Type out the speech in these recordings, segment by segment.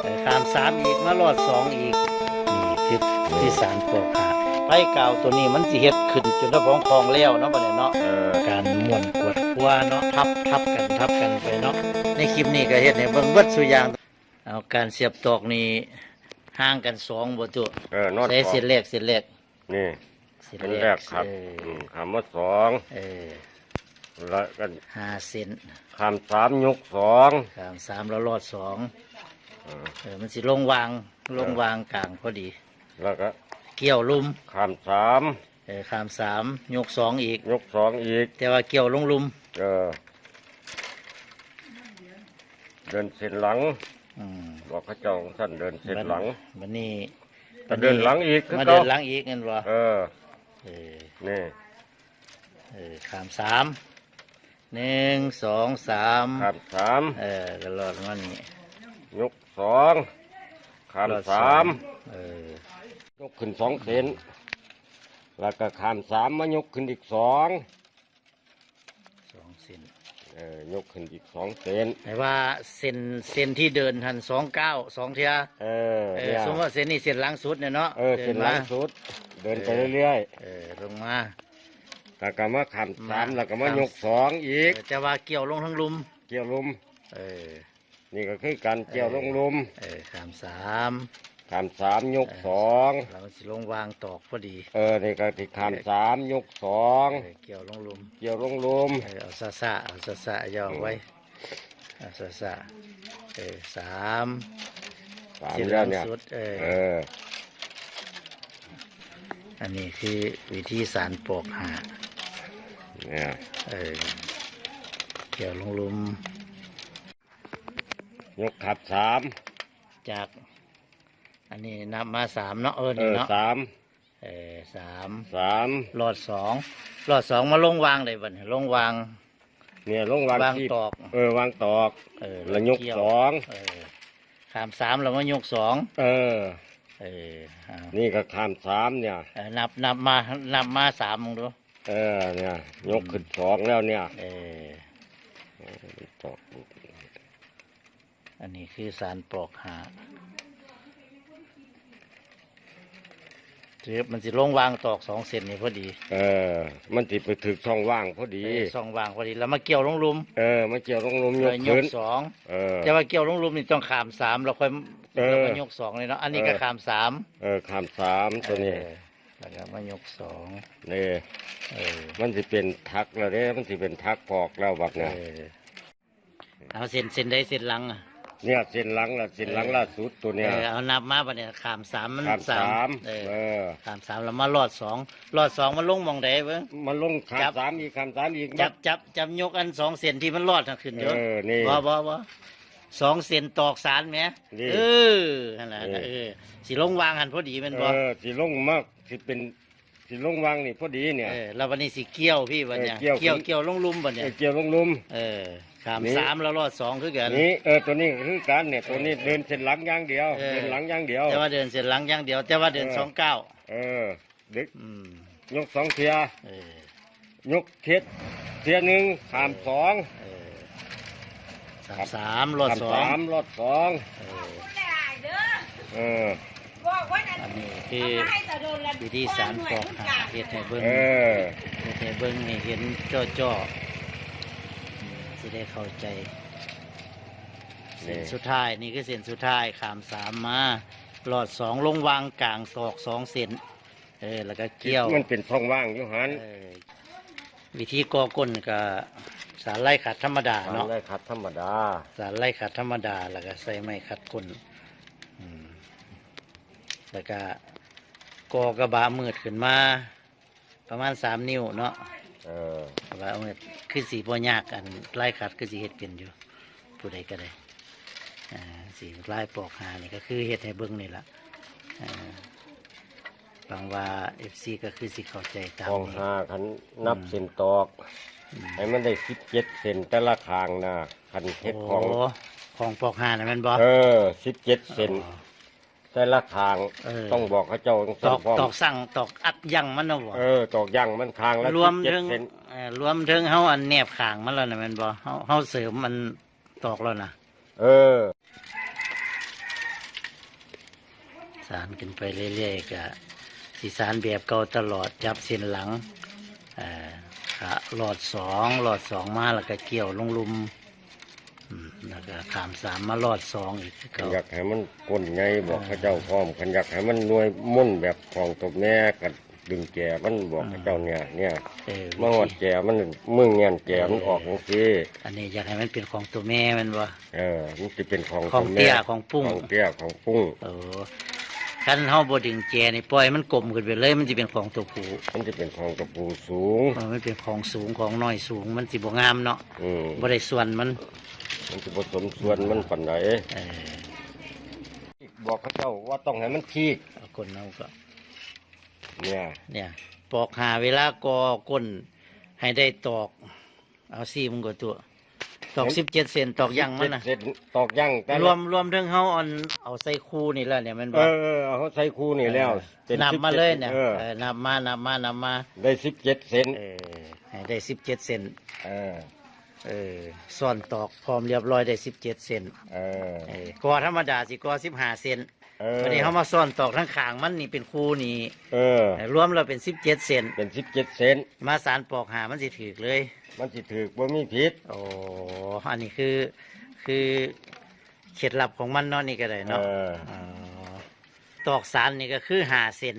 ไปขามสามอีกมารอดสองอีกนี่คือที่สารปลอกหาไผ่เก่าตัวนี้มันสิเฮ็ดขึ้นจนได้ของคลองแล้วเนาะบัดนี้เนาะเออการม่วนกวดคัวเนาะทับทับกันทับกันไปเนาะในคลิปนี้ก็เฮ็ดให้เบิ่งเบิดสุอย่างเอาการเสียบตอกนี่ห่างกันสองบ่ตัวเออนอดใส่สอเส้งนแรกเส้นแรกนี่เส้นเป็นแรแรกกครับเออมคำว่าสองเออแล้วก็ห้าเส้นคำสามยกสองขามสามแล้วรอดสองเออเออมันสิลงวางลงวางกลางพอดี แล้วก็เกี่ยวลุมคำสามเออขามสามยกสองอีก ยกสองอีก แต่ว่าเกี่ยวลงลุมเออ เดินเส้นหลัง อืมบอกพระเจ้าของท่านเดินเส้นหลังวันนี้ก็เดินหลังอีกคือมาเก่าเดินหลังอีกเงินวะเออ เออนี่เออขามสามหนึ่งสองสามคำสามเออก็รอดมานี่ยกสองครอดำสามเออยกขึ้นสองเซนแล้วก็คำสามมายกขึ้นอีกสองสองเส้น เออยกขึ้นอีกสองเซนแต่ว่าเส้นเส้นที่เดินทันสองเก้าสองเทียเออเออเนี่ยสมมติว่าเส้นนี้เส้นหลังสุดเนี่ยเนาะเออเส้นหลังมาสุด เดินไปเรื่อยเออลงมา ๆแล้วก็มาคำสามมาแล้วก็มาคำยกสองอีกเออแต่ว่าเกี่ยวลงทั้งลุม เกี่ยวลุม เออ นี่ก็คือการเกี่ยวลงลุม เออขามสาม คำสามยกสองเราสิลงวางตอกพอดี เออนี่ก็ที่คำสามยกสองเออเกี่ยวลงลุมเกี่ยวลงลุมเออเอาซาซาเอาซาซาย่อไว้เอาซาซาเออสามสามที่หแล้ลัวงเนี่ยสุดเออเอออันนี้คือวิธีสารปอกหาเนี่ยเออเกี่ยวลงลุม ยกขับสามจาก อันนี้นับมาสามเนาะเออเอนี่อเนาะสามเออสามสามหลอดสองหลอดสองมาลงวางเลยบัดนี้ลงวางเนี่ยลงวางวางที่ตอกเออวางตอกเออแล้วยกเกี่สองเออขามสามแล้วมายกสองเออ เออเอานี่ก็คำสามเนี่ย เออนับนับมานับมาสามมึงดูเออเนี่ย ยกขึ้นสองแล้วเนี่ยเออตอกอันนี้คือสารปอกหา เรียบมันสิลงวางตอกสองเซนนี่พอดีเออ มันติดไปถึกช่องว่างพอดี เออสองวางพอดีแล้วมาเกี่ยวลงลุมเออมาเกี่ยวลงลมยเอกอยขึ้กนสองเออ แต่ว่าเกี่ยวลงลุมนี่ต้องขามสามเราค่อยเออ เรามายกสองเลยเนาะอันนี้ก็เออขามสามเออคำสามตัวนี้เออแล้วก็มายกสองนี่เออมันสิเป็นทักแล้วเด้มันสิเป็นทักปอกแล้วบักเอเนี่ยอเอาเส้นเส้นได้เส้นหลังอะ เนี่ยเส้นหลังละเส้นหลังล่าสุดตัวเอเนี่ยอเอานับมาปะเนี่ยขามสามมันคำสามเออเออ ขามสามแล้วมาลอดสองลอดสองมันลงหมองใดเบิ้งมันลงจับคำสามอีกคำสามอีกจับจับจับยกอันสองเซนที่มันรอดน่ะขึ้นเยเออะอนี่ บ่บ่บ่สองเซนตอกสารไหมนี่เออนั่นแหละนี่ เออสิลงวางหันพอดีแมันเอบ่อสิลงมากสิเป็นสิลงวางนี่พอดีเนี่ย เออแล้ววันนี้สิเกี่ยวพี่วันเนี้ยเออเกี่ยว เกี่ยวขึ้นเกี่ยวลงลุมบัดเอเนี่ยอเกี่ยวลงลุมเออ ขามนี่สามแล้วรอดสองคือกัน นี่เออตัวนี้คือการเนี่ยตัวนี้เดินเส้นหลังอย่างเดียวเออ เดินหลังอย่างเดียว แต่ว่าเดินเสร็จหลังอย่างเดียว แต่ว่าเดินเออ สองเก้าเออดึกอืมยกสองเทียเออยกเทียเทียหนึ่งขามสองเออสามสามรอดขามสอสางมรอดสองเออเออ อันนี้คือวิธีสารปอกหาเฮ็ดให้เบิ่งเออเฮ็ดให้เบิ่งให้เห็นจ่อจ่อๆอืมสิ ได้เข้าใจ เส้นสุดท้ายนี่คือเส้นสุดท้ายขามสามมาหลอดสองลงวางกลางศอกสองเส้นเออแล้วก็เกี่ยวมันเป็นช่องว่างอยู่หันเออวิธีก่อก้นก็สารไล่ขัดธรรมดาเนาะได้คัดธรรมดา สารไล่ขัดธรรมดา แล้วก็ใส่ไม้ขัดก้นอืมแล้วก็ก่อกระบะมืดขึ้นมา ประมาณสามนิ้วเนาะ เออกระบะมืดคือสีบ่ยากอันไล่ขัดคือสีเฮ็ดเป็นอยู่ ผู้ใดก็ได้อ่าสีไล่ปอกหานี่ก็คือเฮ็ดให้เบิ่งนี่ละอ่าบางว่าเอฟซีก็คือสิเข้าใจตามของนี้ หาคันนับอืมเส้นตอกอืมให้มันได้สิบเจ็ดเซนแต่ละคางนะคันเฮ็ดของ โของปอกหานะแมันบ่เออสิบเจ็ดเซนอ๋อ แต่ละทางเออ ต้องบอกเขาเจ้าต้องตอกพร้อมตอกสั่งตอกอัดยั่งมันเนาะบ่เออตอกย่างมันทางละรวมเจ็ดถึงเซนเอ่อรวมถึงเฮาอันแนบขางมันแล้วนะแม่นบ่เฮาเฮาเสริมมันตอกแล้วนะเออ สารขึ้นไปเรื่อยๆก็สิสารแบบเก่าตลอดจับเส้นหลังเอ่อขาหลอดสองหลอดสองมาแล้วก็เกี่ยวลงลุม อืมแล้วก็ขามสามมาหลอดสองอีกคือขันเก่า อยากให้มันก้นไงบอกเขาเจ้าพร้อมขันอยากให้มันหน่วยมุ่นแบบของตบแม่กับดึงแกมันบอกเขาเจ้าเนี่ย เนี่ยเออเมื่อหอดแกมันมึงเงี้ยแกมันออกของซีอันนี้อยากให้มันเป็นของตัวแม่แมันบ่ เออมันจะเป็นของของตบเตี้แม่ยของปุ้ง ของเตี้ยของปุ้งโอ้คันเฮาบ่ดึงแจนี่ปล่อยมันกลมขึ้นไปเลย มันสิเป็นของตัวผู้มันจะเป็นของตะปูสูง เออมันเป็นของสูงของน้อยสูง มันสิบ่งามเนาะอืมบ่ได้ส่วนมัน มันจะผสมส่วนมันปันไหนเออบอกเขาเจ้าว่าต้องให้มันทีกเอาก้นเอาก็ เนี่ย เนี่ย ปอกหาเวลากอก้น ให้ได้ตอก เอาซี่มึงก็ตัว ตอก17เซนตอกยังมันน่ะเสร็จตอกย่างแต่ละรวมรวมถึงเฮาเอันเอาใส่คู่นี่แล้วเนี่ยแมันเอบ่อเออเอาเขาใส่คู่นี่แล้วเป็นนับสิบมาจ็ดเลยเนี่ยเออเออนับมานับมานับมา ได้สิบเจ็ดเซนเออให้ได้17เซน เออ เออซ่อนตอกพร้อมเรียบร้อยได้17เซนเออ เออกอธรรมดาสิกอ15เซนเออ วันนี้เขามาซ่อนตอกทั้งขางมันนี่เป็นคู่นี่เออ เออรวมแล้วเป็น17เซนเป็นสิบเจ็ดเซนมาสารปอกหามันสิถือเลย มันสิถือว่ามีผิด โอ้อันนี้คือคือเคล็ดลับของมันเนาะนี่ก็ได้เอเนาะออ๋อตอกสารนี่ก็คือหาเซน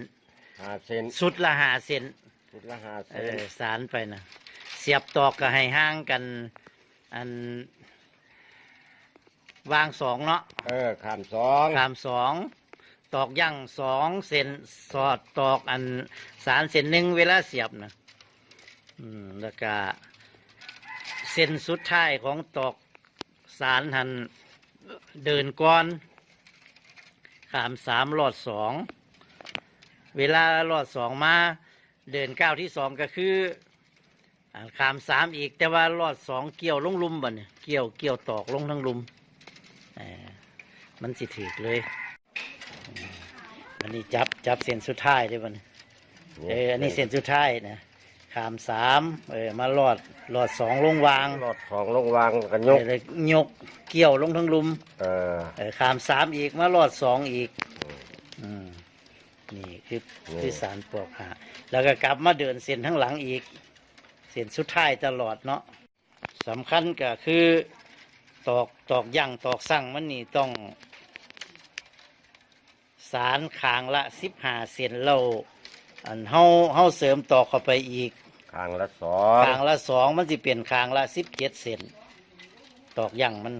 ห้าเซนสุดละหาเซนชุดละห้าเซเอนอสารไปนะเสียบตอกก็ให้ห่างกัน อัน วางสองเนาะเออขามสองกามสองตอกย่างสองเซนสอดตอกอันสารเซนหนึ่งเวลาเสียบนะอืมแล้วก็เส้นสุดท้ายของตอกสารหันเดินก้อน ขามสามหลอดสองเวลาหลอดสองมา เดินก้าวที่สองก็คือ อ่าขามสามอีก แต่ว่าหลอดสองเกี่ยวลงลุมบ่เนี่ยเกี่ยวเกี่ยวตอกลงทั้งลุมเอ่อมันสิถือเลยอืมอันนี้จับจับเส้นสุดท้ายได้บ่เนี่ยเอออันนี้เส้นสุดท้ายนะขามสามเออมาหลอดหลอดสองลงวางหลอดสองลงวางกันยกเออแล้วยกเกี่ยวลงทั้งลุม เออเออขามสามอีกมาหลอดสองอีกอืมนี่คือนี่คือสารปลอกหาแล้วก็กลับมาเดินเส้นทั้งหลังอีกเส้นสุดท้ายตลอดเนาะสำคัญก็คือตอกตอกย่างตอกสั่งมันนี่ต้อง สารคางละสิบห้าเซนเราอันเฮาเฮาเสริมตอกเข้าไปอีกข้างละสองคางละสองมันสิเปลี่ยนคางละสิบเจ็ดเซนตอกย่างมัน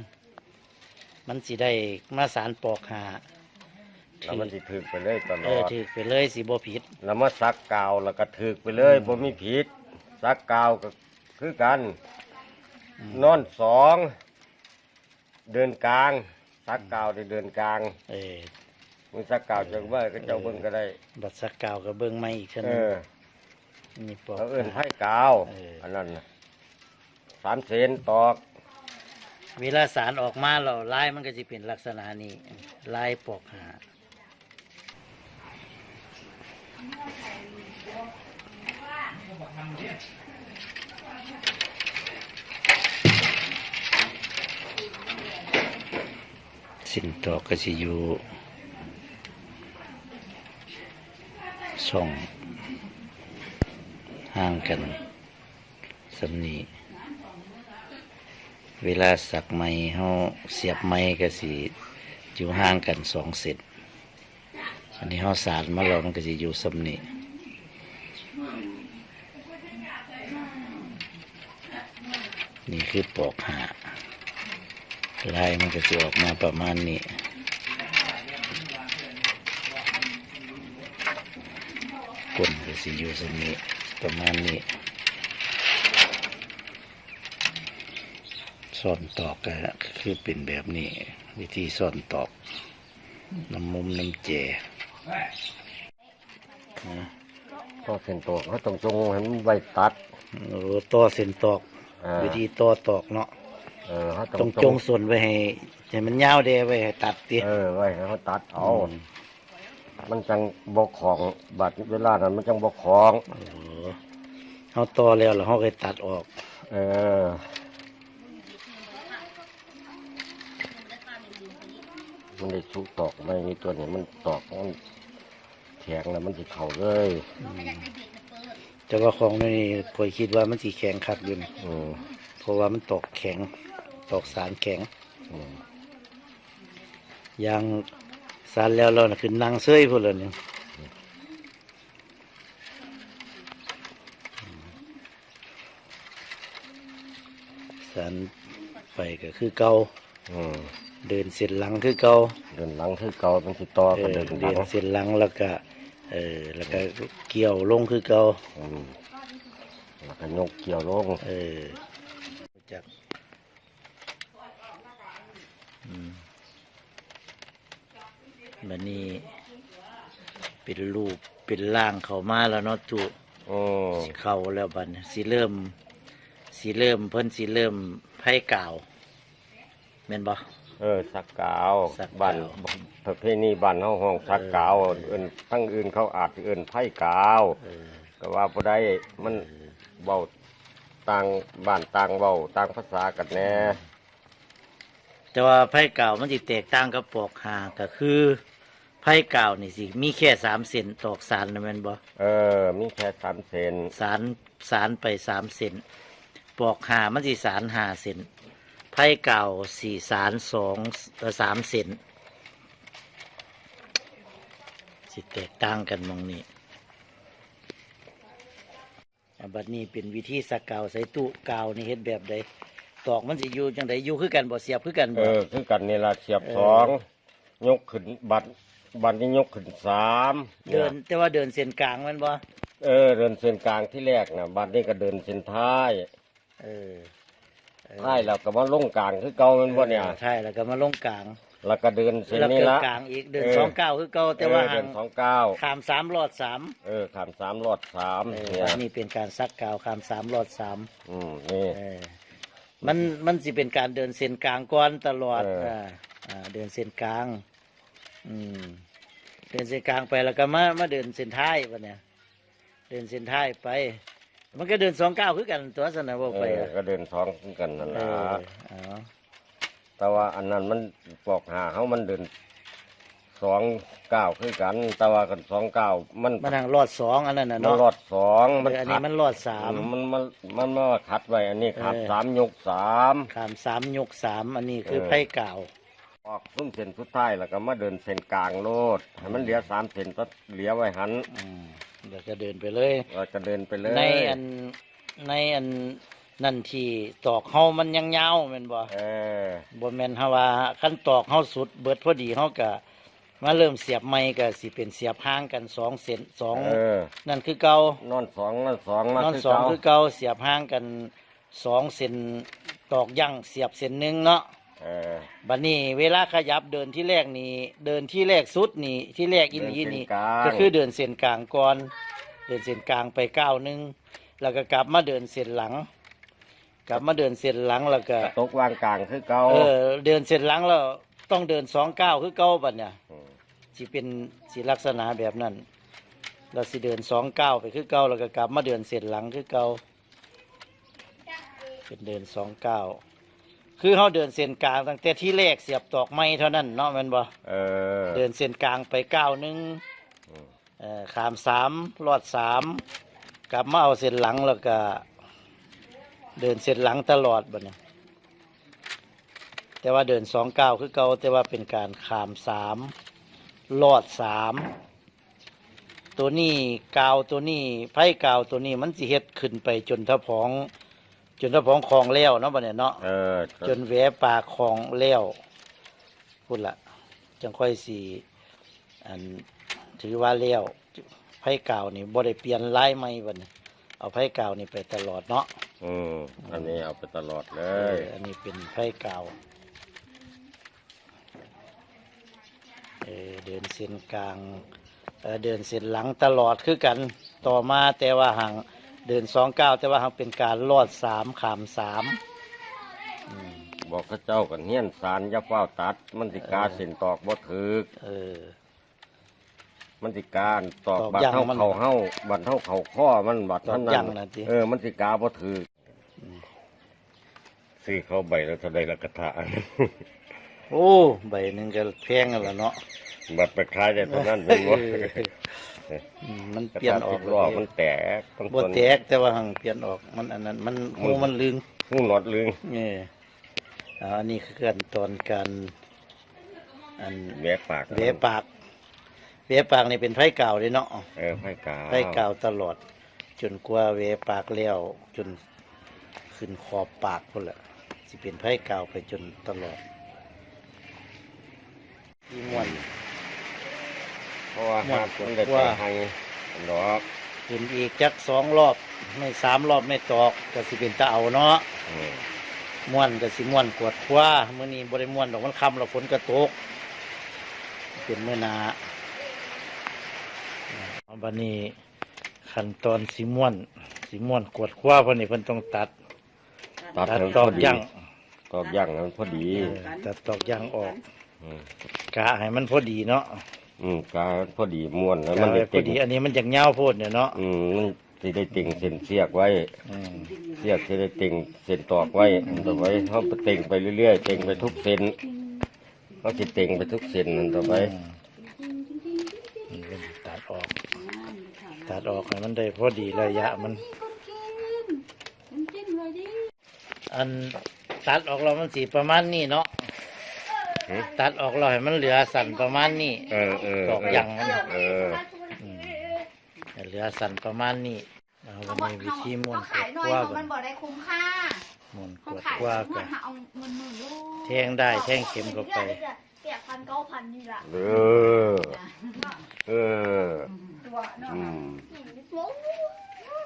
มันสิได้มาสารปอกหาแล้วมันสิถือไปเลยตลเอออด ถือไปเลยสิบ่ผิด แล้วมาซักกาวแล้วก็ถือไปเลยอืมบ่มีผิด ซักกาวก็คือกันอืมนอนสองเดินกลางซักกาวได้เดินกลางเออมึงซักกาวจังว่าก็เจ้าเบิ่งก็ได้ บัตรสักกาวกับเบิ้งไม่อีกเท่าเอนึงอนี่ปอกเขาเอื่นไผ่กาวเอออัอันนั้นน่ะสามเซนตอกเวลาสารออกมาเราลายมันก็จะเป็นลักษณะนี้ลายปอกหา สิ่งตอกก็จะอยู่ส่องห่างกันสำนีเวลาสักไม้เฮาเสียบไม้ก็สิอยู่ห่างกันสองเซนอันนี้เฮาสารมาแล้วมันก็สิอยู่สำนี้ นี่คือปอกหาลายมันก็จะออกมาประมาณนี้ก้นก็สิอยู่สำนี้ประมาณนี้ซ่อนตอกก็คือเป็นแบบนี้ วิธีซ่อนตอก น้ำมุมน้ำเจนะก็เส้นตอกเขาต้องจงให้มันไว้ตัดโอ้ต่อเส้นตอกอ่า วิธีต่อตอกเนาะเออเขาต้ต้อองงจงส่วนไว้ให้ให้มันยาวเดไว้ให้ตัดติเออไว้ให้เขาตัดเอามมันจังบกของบัดเวลานั้นมันจังบกของโอ้เขาต่อแล้วแล้วเขาก็ตัดออก เออมันได้ชุกตอกไม่มีตัวนี้มันตอกมันแข็งแล้วมันจะเข่าเลย แต่ว่าของนี่คอยคิดว่ามันสีแข็งคักอยู่นะอืมเพราะว่ามันตอกแข็ง ตอกสารแข็งอืมยางสารแล้วเรานะคือนั่งเซยพุ่นเลยนี่สารไปก็คือเก่าอืมเดินเส้นหลังคือเก่าเดินหลังคือเก่ามันสิต่อเอก็อเดินหเดิลันงเส้นหลังแล้วก็ เออ แล้วก็เกี่ยวลงคือเก่าอืมแล้วก็ยกเกี่ยวลงเออจากอืมบันนี้ เป็นรูปเป็นร่างเขามาแล้วเนาะจุอืมสิเข้าแล้วบัดนี้สิเริ่มสิเริ่มเพิ่นสิเริ่มไพ่กล่าวแม่นบ่ เออสักกาวสักกาว บ้านประเภทนี้บ้านเฮาห้องสักกาวเอิ้นทั้งอื่นเขาอาจเอิ้นไผ่กาว เออก็ว่าบ่ได้มันเว้าต่างบ้านต่างเว้าต่างภาษากันแน่แต่ว่าไพ่กล่าวมันสิแตกต่างกับปอกหาก็คือไพ่กล่าวนี่สิ มีแค่สามเซนตอกสารนะแม่นบ่เออ มีแค่สามเซนสารสารไปสามเซนปอกหามันสิสารหาเซน ไพ่เก่าสี่สารสองเอ่อสามเซนสิแตกต่างกันมองนี้อันบัดนี้เป็นวิธีสักเกาวใส่ตู้กาวนี่เฮ็ดแบบใดตอกมันสิอยู่จังไดอยู่คือกันบ่เสียบคือกันเอบ่อคือกันนี่ละเสียบเออสองยกขึ้นบัตรบัตรนี้ยกขึ้นสามเดินแต่ว่าเดินเส้นกลางแมันบ่เออเดินเส้นกลางที่แรกนะบัตรนี้ก็เดินเส้นท้าย เออเออ ท้ายแล้วก็มาลงกลางคือเก่าแมันบ่เนี่ยออใช่แล้วก็มาลงกลาง แล้วก็เดินเส้นแล้วนี้เกิดละกลางอีกเดินเออสองเก้าวคือเก่าแต่ว่าเออห่าเดิงนสองเก้าขามสามรอดสามเออขามสามรอดสามเออเนี่ยอันนี้เป็นการซักกาวขามสามรอดสามอืมนี่เออมันมันสิเป็นการเดินเส้นกลางก่อนตลอดเอออ่าอ่าเดินเส้นกลาง อืมเดินเส้นกลางไปแล้วก็มามาเดินเส้นท้ายปะเนี่ยเดินเส้นท้ายไป มันก็เดินสองก้าวคือกันตัวสนะว่าเอไปออะก็เดินสองคือกันนั่นเอละอเอาแต่ว่าอันนั้นมันปอกหาเขามันเดินสองเก้าคือกัน แต่ว่ากันสองเก้ามันมันทางรอดสองอันนั้นน่ะมันเนาะรอดสองเอออันนี้ขัดมันรอดสาม มันมันมันมาขัดไว้อันนี้ขัดเออ สามยกสาม ขามสามยกสามอันนี้คือเออ ไพ่กล่าวออกซุ้มเส้นสุดท้ายแล้วก็มาเดินเส้นกลางโลดให้มันเหลือสามเส้นก็เหลือไว้หัน อืม เดี๋ยวจะเดินไปเลย เราจะเดินไปเลยในอันในอันนั่นที่ตอกเฮามันยังยาวแม่นบ่เออ บ่แม่นเฮาว่าคันตอกเฮาสุดเบิดพอดีเฮาก็มาเริ่มเสียบใหม่ก็สิเป็นเสียบห่างกันสองเส้นสองเออ นั่นคือเก่านอนสองนอนสองมานอนคือสองเก่าคือเก่าเสียบห่างกันสองเส้นตอกยั่งเสียบเส้นหนึงเนาะ เออบัดนี้เวลาขยับเดินที่แรกนี่เดินที่แรกสุดนี่ที่แรกอีหลีนี่เดินเส้นกลางก็คือเดินเส้นกลางก่อน เดินเส้นกลางไปก้าวหนึงแล้วก็กลับมาเดินเส้นหลัง กลับมาเดินเส้นหลังแล้วก็ตกวางกลางคือเก่าเออเดินเส้นหลังแล้วต้องเดินสองก้าวคือเก้าบัดเนี่ยมสิเป็นสิลักษณะแบบนั้นเราสิเดินสองก้าวไปคือเก้าแล้วก็กลับมาเดินเส้นหลังคือเก้าเป็นเดินสองก้าว คือเขาเดินเส้นกลางตั้งแต่ที่แรกเสียบตอกไม้เท่านั้นเนาะแมันบ่เออ เดินเส้นกลางไปก้าวหนึ่งอืม เอ่อขามสามรอดสามกลับมาเอาเส้นหลังแล้วก็ เดินเส้นหลังตลอดบัดนี้แต่ว่าเดินสองก้าวคือเก่าแต่ว่าเป็นการขามสามรอดสามตัวนี้กาวตัวนี้ไพ่กาวตัวนี้มันสิเฮ็ดขึ้นไปจนทะพอง จนทะพองคลองแล้วเนาะบัดนี้เนาะเออจนแหวปากของแล้วพูดละจังค่อยสีอันถือว่าแล้วไผ่เก่านี่บ่ได้เปลี่ยนลายใหม่บัดนี้เอาไผ่เก่านี่ไปตลอดเนาะอืมอันนี้เอาไปตลอดเลเอยออันนี้เป็นไผ่เก่าเออเดินเส้นกลางเออเดินเส้นหลังตลอดคือกันต่อมาแต่ว่าห่าง เดินสองเก้าวแต่ว่าห่างเป็นการลอดสามขามสามอืมบอกเข้าเจ้ากันเฮียนสารอยาเฝ้าตัด มันสิกาเส้นตอกบ่ถือเออ มันสิการตอกตอกบัดย่างเท่ามันเขาเฮาบัดเท่าเขาข้อมันบัดตอกเท่านั้ย่านงน่ะติ เออมันสิกาบ่ถืออซื้อเขาใบแล้วเท่าใดละกระทะ โอ้ ใบหนึ่งก็แพงกันละเนาะบัดไปขายได้เท่านั้นเป็นบ่อื มมันกระเปลี่ยนทะออสิกบล้อมันแตกต้องบ่ต้นแตกแต่ว่าหังเปลี่ยนออกมันอันนั้นมันหูมันลึงหูหนอดลึงนี่อ่าอันนี้คือขั้นตอนการอันแหวกปากเวปากเวปากนี่เป็นไผ่เก่าเลยเนาะเออไผ่กาไผ่เก่าตลอด จนกว่าเวปากแล้วจนขึ้นขอบปากพุ่นแหละสิเป็นไผ่เก่าไปจนตลอดที่ม่วน เพราะว่าหมดหากมันได้ว่าไปให้ดอกขึ้นอีกจักสองรอบไม่สามรอบไม่ตอกก็สิเป็นตะเอาเนาะเออม่วนก็สิม่วนกวดคว้าเมื่อนี้บริม่วนดอกมันคำแล้วฝนก็ตกเป็นเมื่อหนาเอาบันนี้ขั้นตอนสีม่วนสีม่วนกวดคว้าเพราะนี่เพิ่นต้องตัดตัดตัดให้มันตพออกดีย่างตอกย่างให้มันพอดีเออตัดตอกย่างออก มกะให้มันพอดีเนาะ อืมกาพอดีม้วนแล้วกะมันให้ได้พอเต็งดีอันนี้มันจากเงาวโพดเนี่ยเนาะอืมมันสิได้เต็งเส้นเสียกไว้ อืมเสียกสิได้เต็งเส้นตอกไว้มันต่อไปเขาไปเต็งไปเรื่อยๆเต็งไปทุกเส้นเขาสิเต็งไปทุกเส้นนั่นต่อไปอืมนี่เป็นตัดออก ตัดออกให้มันได้พอดีระยะมัน อันตัดออกเรามันสีประมาณนี้เนาะหือ ตัดออกเราให้มันเหลือสั่นประมาณนี้เออเออตอกย่างมันเอออืมให้เหลือสั่นประมาณนี้เอาเขาวันบอกนี้วิเขาธีม้วนเขากวขายดหน่อยกว่าเขากัมันนบอกได้คุ้มค่าม้วนกเขาวดขายกว่าเงิกันนเอาเงินหมื่นลูกแทงได้แทงเข็มเข้าไป เปียกพันเก้าพันนี่ละเออเออตัวเนาะอืม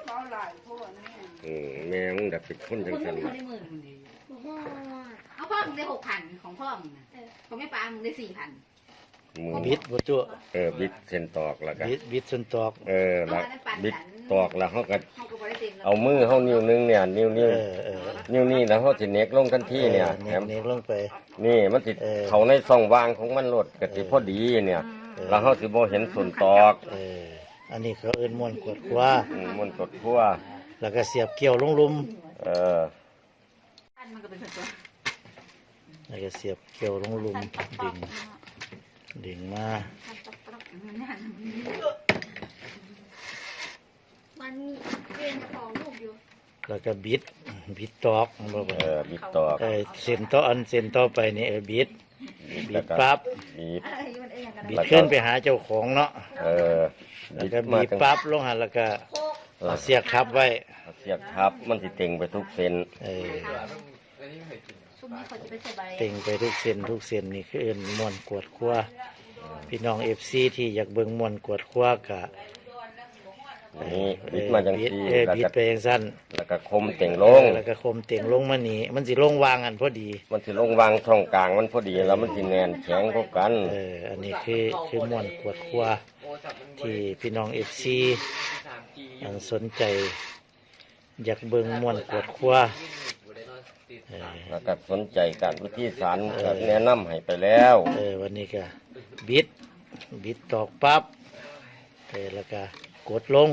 เขาหลายพวกนี่อืมแม่มึงดับเป็นคนจังคนสันนึงเขาได้หมื่นดี เอาพ่อมึงได้หกพันของพ่อมึงนะของแม่ปลามึงได้สี่พันมึงบิดบ่ตัวเออบิดเส้นตอกแล้วกันบิดบิดส่วนตอก เออแล้วบิดตอกแล้วเขาก็เขาก็บริเต็มเอามือเขานิ้วนึงเนี่ยนิ้วเอนิ้วอเออนิ้วนี่แล้วเขาสิเน็กลงทันทีเนี่ยเออแถมเน็กลงไป นี่มันสิเออเขาในช่องว่างของมันโลดกติพอดีเนี่ย แล้วเขาสิบ่เห็นส่วนตอกเอออันนี้เขาเอิ้นม้วนกวดกว่าอืมมันกดทั่วแล้วก็เสียบเกี่ยวลงหลุม เออ แล้วก็เสียบเกี่ยวลงหลุมดึงดึงมามันมีเป็นของลูกอยู่แล้วก็บิดบิดตอกบ่บ่เออบิดตอกเออเส้นต่ออันเส้นต่อไปนี่เออบิดบิแล้วดก็ปั๊บบีบอะไรมันเองกันบิดขึ้นไปหาเจ้าของเนาะเออแล้วบิดก็มาบีบจังปั๊บลงหันแล้วก็โคกเออเอาเสียบทับไว้เอาเสียบทับมันสิเต็งไปทุกเส้นเออ ช่วงนี้เขาจะไปใส่ใบเต็งไปทุกเส้นทุกเส้นนี่คือเอิ้นม่วนกวดครัวพี่น้อง FC ที่อยากเบิ่งม่วนกวดครัวก็นี่บิดมาจังบิดซี่เออแล้วบิดก็ไปจังซั่นแล้วก็คมเต็งลเองอแล้วก็คมเต็งลงมานี่มันสิลงวางอันพอดี มันสิลงวางช่องกลางมันพอดีแล้วมันสิแน่นแข็งเข้ากันเออ อันนี้คือคือม่วนกวดครัวที่พี่น้องเอฟซีอันสนใจ อยากเบิ่งม่วนกวดครัวเออ แล้วก็สนใจการวิธีสารก็แนะนำให้ไปแล้วเออวันนี้ก็บิด บิดตอกปั๊บเออแล้วก็กดลง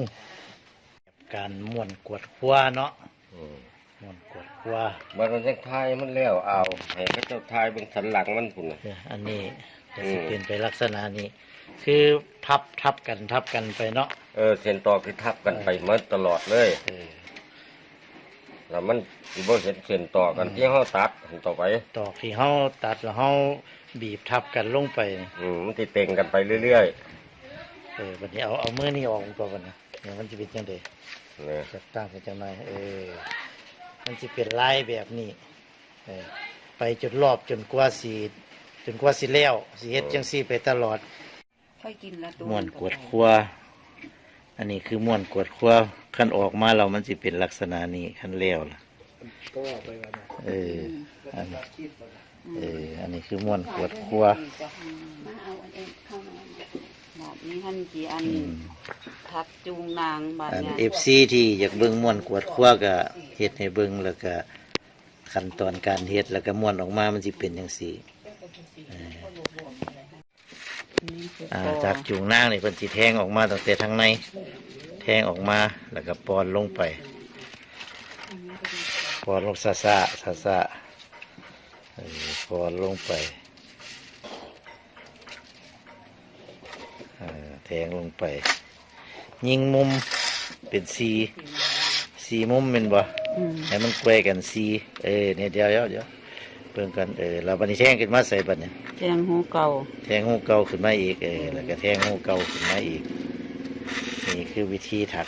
การม่วนกวดครัวเนาะอืมม่วนกวดครัวมันก็จะทายมันแล้วเอาให้เขาเจ้าทายเบิ่งสันหลังมันพุ่นน่ะเอออันนี้ก็สิอืมเป็นไปลักษณะนี้คือพับทับกันทับกันไปเนาะเออเส้นตอกคือทับกันไปหมาตลอดเลยเออ แล้วมันสิบ่เห็นเส้นต่อกันที่เฮาตัดอันต่อไป ตอกที่เฮาตัดแล้วเฮาบีบทับกันลงไปนี่อืมมันสิเต็งกันไปเรื่อยเออวันนี้เอาเอามือนี่ออกก่อนนะเนี่ยมันจะเป็นจังไดๆเนี่ยจะตั้งเป็นจังไดเออ มันจะเป็นลายแบบนี้เออไปจนรอบจนกว่าสีจนกว่าสิแล้วสิเฮ็ดจังซี่ไปตลอดค่อยกินละตัวม่วนกวดครัว อันนี้คือม่วนกวดครัวขั้นออกมาเรามันสิเป็นลักษณะนี้ขั้นแล้วล่ะเอออันนี้เอออันนี้คือม่วนกวดครัวมาเอาอันเองเข้ามาบาทนี้ท่านกี่อันอืมทักจูงนางบาทอันเนี่ยเอฟซีที่อยากเบิ่งม่วนกวดครัวก็เฮ็ดให้เบิ่งแล้วก็ขั้นตอนการเฮ็ดแล้วก็ม่วนออกมามันสิเป็นจังซี่นี่ อ่าจากจุงนางนี่เพิ่นสิแทงออกมาตั้งแต่ทางใน แทงออกมาแล้วก็ปอนลงไป ปอนลงซาซาซาซาเออปอนลงไปเออแทงลงไป ยิงมุมเป็นสีสีมุมเป็นบ่อืมให้มันแกวกันสีเออเนี่ยเดี๋ยวเดี๋ยว เดี๋ยวเพิ่งกันเออเราบัดนี้แทงขึ้นมาใส่บัดเนี่ยแทงหูเก่าแทงหูเก่าขึ้นมาอีกเออแล้วก็แทงหูเก่าขึ้นมาอีก นี่คือวิธีถัก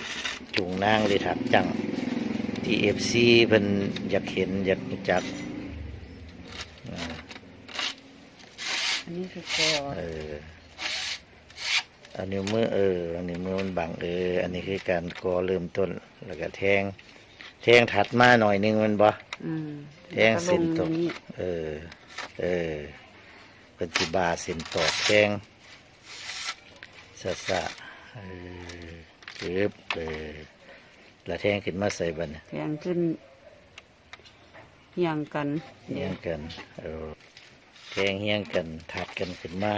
จุงนางหรือถักจังที่เอฟซีเพิ่นอยากเห็นอยากรู้จักอ่าอันนี้คือคอเอออันนิ้วมือเอออันนิ้วมือมันบังเอออันนี้คือการกอเริ่มต้นแล้วก็แทง แทงถัดมาหน่อยหนึงมันบ่อืมแทงเส้นตตกนี้เออ เออเป็นสิบาเส้นตอกแทงสะสะเออเก็บเออแล้วแทงขึ้นมาใส่บัดนแทงขึ้นเฮียงกันเฮียงกันเออแทงเฮียงกันถัดกันขึ้นมา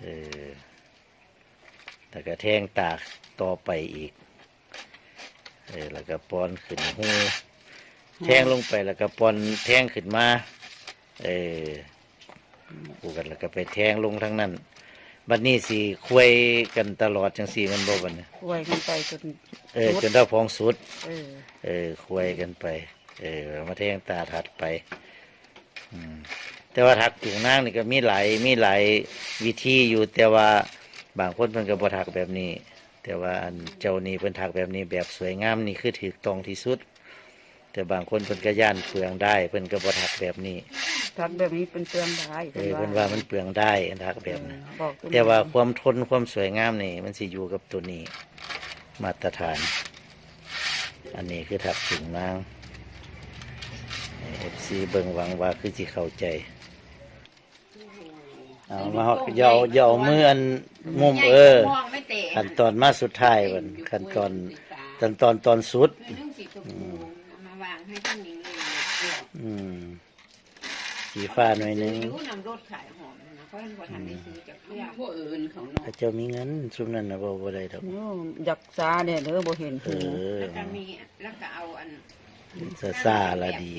เออแล้วก็แทงตากต่อไปอีก เออแล้วก็ปอนขึ้นหูแทงลงไปแล้วก็ปอนแทงขึ้นมา เออผูกกันแล้วก็ไปแทงลงทั้งนั้น บัดนี้สิคุยกันตลอดจังสี่มันบ่บัดเนี่ยไว้กันไปจนเออจนเท่าพองสุด เออ เออคุยกันไป เออ มาเที่ยงตาถัดไป อืมแต่ว่าถักจุงนางนี่ก็มีหลายมีหลายวิธีอยู่แต่ว่าบางคนเพิ่นก็บ่ถักแบบนี้ แต่ว่าอันเจ้านี่เพิ่นถักแบบนี้แบบสวยงามนี่คือถูกต้องที่สุด แต่บางคนเพิ่นก็ย่านเปลืองได้เพิ่นก็บ่ถักแบบนี้ทักแบบนี้เป็นเปลืองได้เออเพิ่นว่ามันเปลืองได้ถักแบบนี้บอกแต่ว่าความทนความสวยงามนี่มันสิอยู่กับตัวนี้ มาตรฐาน อันนี้คือถักถึงนางเอฟซีเบิ่งหวังว่าคือสิเข้าใจเอามาเฮาเหยาเหยามืออันมุมเออ มองไม่เตะ ขั้นตอนมาสุดท้ายบันขั้นตอนขั้นตอนตอนสุดเรื่องสีชมพูเอามาวางให้ท่านนี้เลยอืมสีฟ้าหน่อยหนึงรู้นำรถขายหอมนะเพราะว่าท่านได้ซื้อจากเพื่อนผู้อื่นเขาเนาะถ้าเจ้ามีเงินซุมนั้นนะบ่บ่ได้ดอกโอ้อยากซาเนี่ยเด้อบ่เห็นเอหูอแล้วก็มีแล้วก็เอาอันซาซาละดี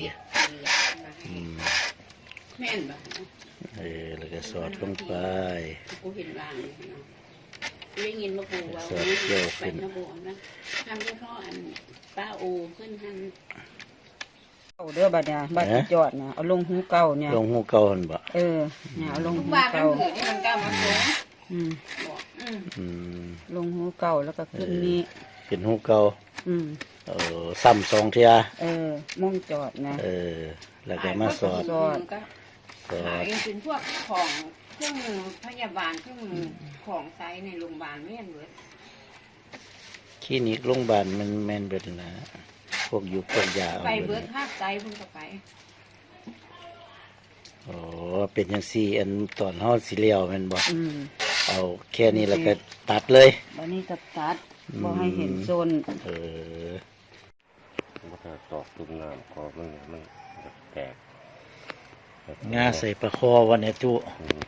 อืมแม่นบ่เออแล้วก็สอดลงไปกูเห็นบ้างเลยเนาะกู ได้ยินมากูว่าสอดเกี่ยวขึ้เป็นนนะกูนะทำด้วยพ่ออันป้าโอขึ้นทางเก่าเด้อบัดเนี่ยบัดจอดเนี่ยเอาลงหูเก่าเนี่ยลงหูเก่าหั่นบ่เออเนี่ยเอาลงทุกหูบ้านมันเก่าถือที่มันก้าวมาโค้งอืมบอกอืมอืมลงหูเก่าแล้วก็ขึ้นนี้เป็นหูเก่าอืมเออซ้ำสองเที่ยเออม่วงจอดนะเออแล้วก็มาสอดสอดก็สอขายดเป็นพวกของ เครื่องมือพยาบาลเครื่องมือของใช้ในโรงพยาบาลไม่เห็นเลยคลินิกโรงพยาบาลมันแม่นเบิดนะพวกอยู่พวกยาเอาไปเบิเบิดดห้าใจพุ่นก็ไปอ๋อเป็นจังซี่ อันตอนเฮาสิเลี้ยวแม่นบ่อืมเอาแค่นี้แล้วก็ตัดเลยวันนี้ตัดตัดอืมบ่ให้เห็นโซนเออมันก็ตอกตุ่มน้ำคอมันมันแตก งาใส่ประคอวันนี้ตุอืม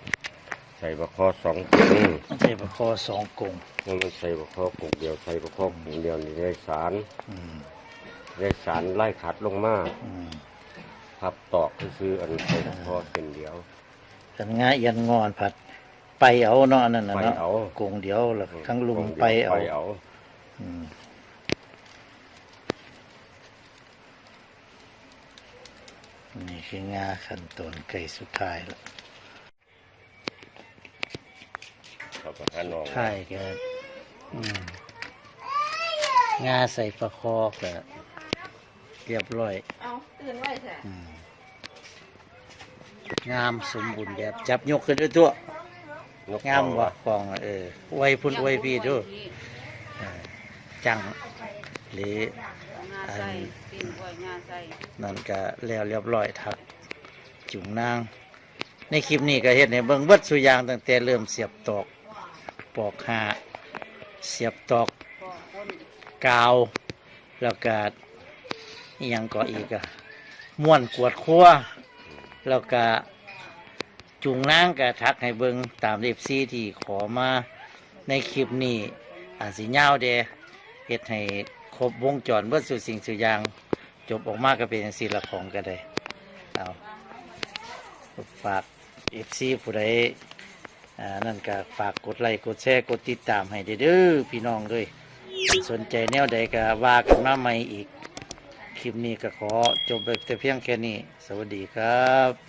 ใส่บะคอสองถุงใส่ประคอสองกงมันมันใส่บะคอกลุ่มเดียวใส่บะคอกลุ่มเดียวนี่ได้สารอืมได้สารไล่ขัดลงมาอืมพับตอกคืออันใส่บะคอเส้นเดียวกันงาเอียันงอนผัดไปเอาเนาะอันนั่นน่ะไปเนาะเอากงเดียวแล้วทั้งลุงกไปดียวเอา ไปเอาอืมนี่คืองาขั้นตอนไก่สุดท้ายแล้วเขาก็หาน้องใช่แกอืมงาใส่ประคอก็เรียบร้อย เอาตื่นไว้เถอะอืมงามสมบูรณ์แบบ จับยกขึ้นด้วยตัว นกงามเขาว่ะฟองอะเออไว้พุ่นไว้พี่ด้วยเออจัง หรืองาใส่ตีนไว้งาใส่ นั่นก็แล้วเรียบร้อยทักจุงนาง ในคลิปนี้ก็เห็นในเบิ่งเบิดสุยางตั้งแต่เริ่มเสียบตอกปอกหาเสียบตอกกาว แล้วก็ยังก็อีกอะม้วนกวดครัวแล้วก็จุงนางกะทักให้เบิงตามเอฟซีที่ขอมาในคลิปนี้อาจสิยาเดเฮ็ดให้ครบวงจรเบิดสุดสิ่งสุอย่าง จบออกมาก็เป็นสีละของก็ได้เอาฝากเอฟซีผู้ใดอ่านั่นก็ฝากกดไลค์กดแชร์กดติดตามให้เด้อพี่น้องเลยสนใจแนวใดก็ว่ากันมาใหม่อีก คลิปนี้ก็ขอจบไปแต่เพียงแค่นี้ สวัสดีครับ